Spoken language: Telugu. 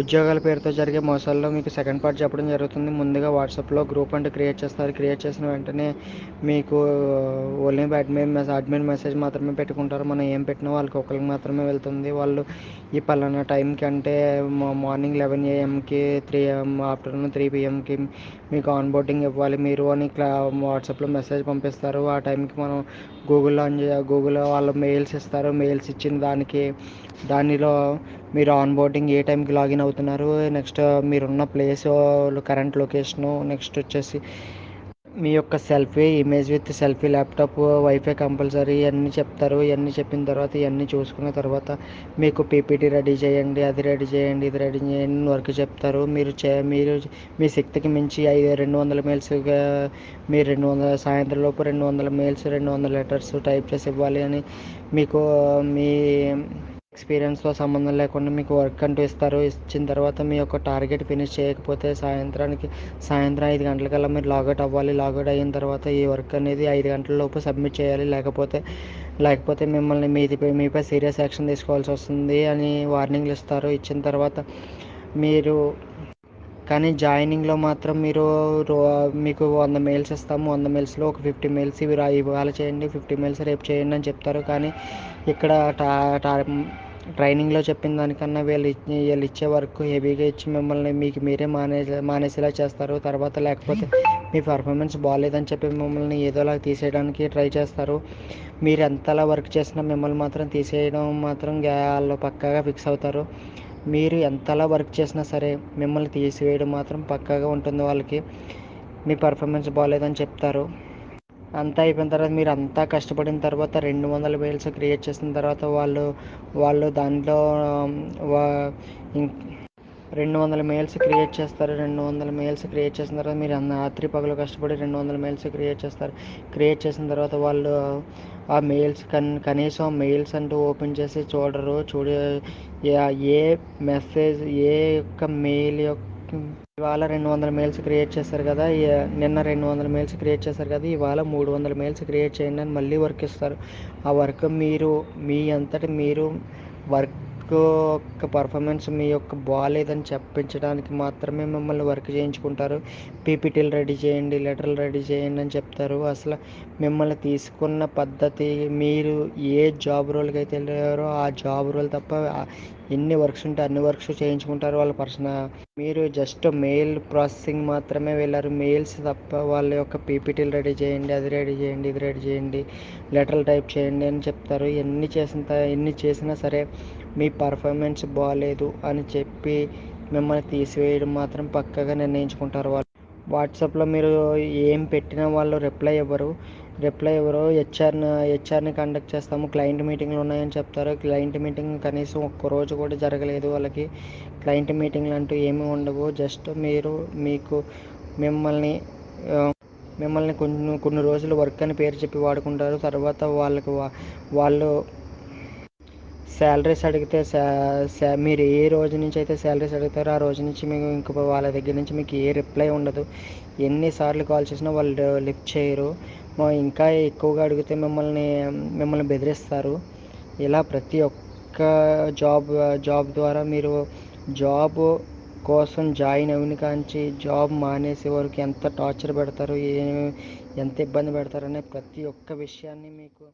ఉద్యోగాల పేరుతో జరిగే మోసాల్లో మీకు సెకండ్ పార్ట్ చెప్పడం జరుగుతుంది. ముందుగా వాట్సాప్లో గ్రూప్ అంటూ క్రియేట్ చేస్తారు. క్రియేట్ చేసిన వెంటనే మీకు only admin message admin message మాత్రమే పెట్టుకుంటారు. మనం ఏం పెట్టినా వాళ్ళకి ఒకరికి మాత్రమే వెళ్తుంది. వాళ్ళు ఈ పలానా టైంకి అంటే మార్నింగ్ లెవెన్ ఏఎంకి త్రీ ఏఎం ఆఫ్టర్నూన్ త్రీ పిఎంకి మీకు ఆన్ బోర్డింగ్ ఇవ్వాలి. మీరు అని క్లా వాట్సాప్లో మెసేజ్ పంపిస్తారు. ఆ టైంకి మనం గూగుల్లో ఆన్ గూగుల్లో వాళ్ళు మెయిల్స్ ఇస్తారు. మెయిల్స్ ఇచ్చిన దానికి దానిలో మీరు ఆన్ బోర్డింగ్ ఏ టైంకి లాగిన్ అవుతున్నారు? నెక్స్ట్ uh, మీరున్న ప్లేస్ కరెంట్ లొకేషను నెక్స్ట్ వచ్చేసి మీ యొక్క selfie image with selfie laptop wifi compulsory ఇవన్నీ చెప్తారు. ఇవన్నీ చెప్పిన తర్వాత ఇవన్నీ చూసుకున్న తర్వాత మీకు పీపీటీ రెడీ చేయండి. అది రెడీ చేయండి ఇది రెడీ చేయండి వర్క్ చెప్తారు. మీరు చే మీరు మీ శక్తికి మించి ఐదు రెండు వందల మెయిల్స్ మీరు రెండు వందల సాయంత్రం లోపు రెండు వందల మెయిల్స్ రెండు వందల లెటర్స్ టైప్ చేసి ఇవ్వాలి అని మీకు uh, మీ ఎక్స్పీరియన్స్తో సంబంధం లేకుండా మీకు వర్క్ అంటూ ఇస్తారు. ఇచ్చిన తర్వాత మీ యొక్క టార్గెట్ ఫినిష్ చేయకపోతే సాయంత్రానికి సాయంత్రం ఐదు గంటలకల్లా మీరు లాగౌట్ అవ్వాలి. లాగౌట్ అయిన తర్వాత ఈ వర్క్ అనేది ఐదు గంటల లోపు సబ్మిట్ చేయాలి. లేకపోతే లేకపోతే మిమ్మల్ని మీది మీపై సీరియస్ యాక్షన్ తీసుకోవాల్సి వస్తుంది అని వార్నింగ్లు ఇస్తారు. ఇచ్చిన తర్వాత మీరు కానీ జాయినింగ్లో మాత్రం మీరు రో మీకు వంద మెయిల్స్ ఇస్తాము. వంద మెయిల్స్లో ఒక ఫిఫ్టీ మెయిల్స్ ఇవి ఇవాళ చేయండి ఫిఫ్టీ మెయిల్స్ రేపు చేయండి అని చెప్తారు. కానీ ఇక్కడ టా టా ట్రైనింగ్లో చెప్పిన దానికన్నా వీళ్ళు వీళ్ళు ఇచ్చే వర్క్ హెవీగా ఇచ్చి మిమ్మల్ని మీకు మీరే మానే మానేసేలా చేస్తారు. తర్వాత లేకపోతే మీ పర్ఫార్మెన్స్ బాగాలేదని చెప్పి మిమ్మల్ని ఏదోలా తీసేయడానికి ట్రై చేస్తారు. మీరు ఎంతలా వర్క్ చేసినా మిమ్మల్ని మాత్రం తీసేయడం మాత్రం వాళ్ళు పక్కాగా ఫిక్స్ అవుతారు. మీరు ఎంతలా వర్క్ చేసినా సరే మిమ్మల్ని తీసివేయడం మాత్రం పక్కాగా ఉంటుంది వాళ్ళకి. మీ పర్ఫార్మెన్స్ బాగాలేదని చెప్తారు. అంతా అయిపోయిన తర్వాత మీరు అంతా కష్టపడిన తర్వాత రెండు వందల బేల్స్ క్రియేట్ చేసిన తర్వాత వాళ్ళు వాళ్ళు దాంట్లో వా రెండు వందల మెయిల్స్ క్రియేట్ చేస్తారు రెండు వందల మెయిల్స్ క్రియేట్ చేసిన తర్వాత మీరు రాత్రి పగలు కష్టపడి రెండు వందల మెయిల్స్ క్రియేట్ చేస్తారు. క్రియేట్ చేసిన తర్వాత వాళ్ళు ఆ మెయిల్స్ కన్ కనీసం మెయిల్స్ అంటూ ఓపెన్ చేసి చూడరు చూడ ఏ మెసేజ్ ఏ యొక్క మెయిల్ యొక్క ఇవాళ రెండు వందల మెయిల్స్ క్రియేట్ చేస్తారు కదా నిన్న రెండు వందల మెయిల్స్ క్రియేట్ చేశారు కదా ఇవాళ మూడు వందల మెయిల్స్ క్రియేట్ చేయండి అని మళ్ళీ వర్క్ ఇస్తారు. ఆ వర్క్ మీరు మీ అంతటి మీరు వర్క్ యొక్క పర్ఫార్మెన్స్ మీ యొక్క బాగాలేదని చెప్పించడానికి మాత్రమే మిమ్మల్ని వర్క్ చేయించుకుంటారు. పీపీటీలు రెడీ చేయండి లెటర్లు రెడీ చేయండి అని చెప్తారు. అసలు మిమ్మల్ని తీసుకున్న పద్ధతి మీరు ఏ జాబ్ రోల్కి అయితే వెళ్ళారో ఆ జాబ్ రోల్ తప్ప ఎన్ని వర్క్స్ ఉంటే అన్ని వర్క్స్ చేయించుకుంటారు వాళ్ళ పర్సనల్ మీరు జస్ట్ మెయిల్ ప్రాసెసింగ్ మాత్రమే వెళ్ళారు. మెయిల్స్ తప్ప వాళ్ళ యొక్క పీపీటీలు రెడీ చేయండి అది రెడీ చేయండి ఇది రెడీ చేయండి లెటర్లు టైప్ చేయండి అని చెప్తారు. ఎన్ని చేసిన ఎన్ని చేసినా సరే మీ పర్ఫార్మెన్స్ బాగాలేదు అని చెప్పి మిమ్మల్ని తీసివేయడం మాత్రం పక్కగా నిర్ణయించుకుంటారు వాళ్ళు. వాట్సాప్లో మీరు ఏం పెట్టినా వాళ్ళు రిప్లై ఇవ్వరు. రిప్లై ఇవ్వరు. హెచ్ఆర్ని హెచ్ఆర్ని కండక్ట్ చేస్తాము. క్లయింట్ మీటింగ్లు ఉన్నాయని చెప్తారు. క్లయింట్ మీటింగ్ కనీసం ఒక్క రోజు కూడా జరగలేదు వాళ్ళకి. క్లయింట్ మీటింగ్లు అంటూ ఏమీ ఉండవు. జస్ట్ మీరు మీకు మిమ్మల్ని మిమ్మల్ని కొన్ని కొన్ని రోజులు వర్క్ అని పేరు చెప్పి వాడుకుంటారు. తర్వాత వాళ్ళకి వాళ్ళు శాలరీస్ అడిగితే శా మీరు ఏ రోజు నుంచి అయితే శాలరీస్ అడుగుతారో ఆ రోజు నుంచి మీకు ఇంక వాళ్ళ దగ్గర నుంచి మీకు ఏ రిప్లై ఉండదు. ఎన్నిసార్లు కాల్ చేసినా వాళ్ళు లిఫ్ట్ చేయరు. ఇంకా ఎక్కువగా అడిగితే మిమ్మల్ని మిమ్మల్ని బెదిరిస్తారు. ఇలా ప్రతి ఒక్క జాబ్ జాబ్ ద్వారా మీరు జాబ్ కోసం జాయిన్ అయిన కాంచి జాబ్ మానేసే వరకు ఎంత టార్చర్ పెడతారు ఏ ఎంత ఇబ్బంది పెడతారు అనే ప్రతి ఒక్క విషయాన్ని మీకు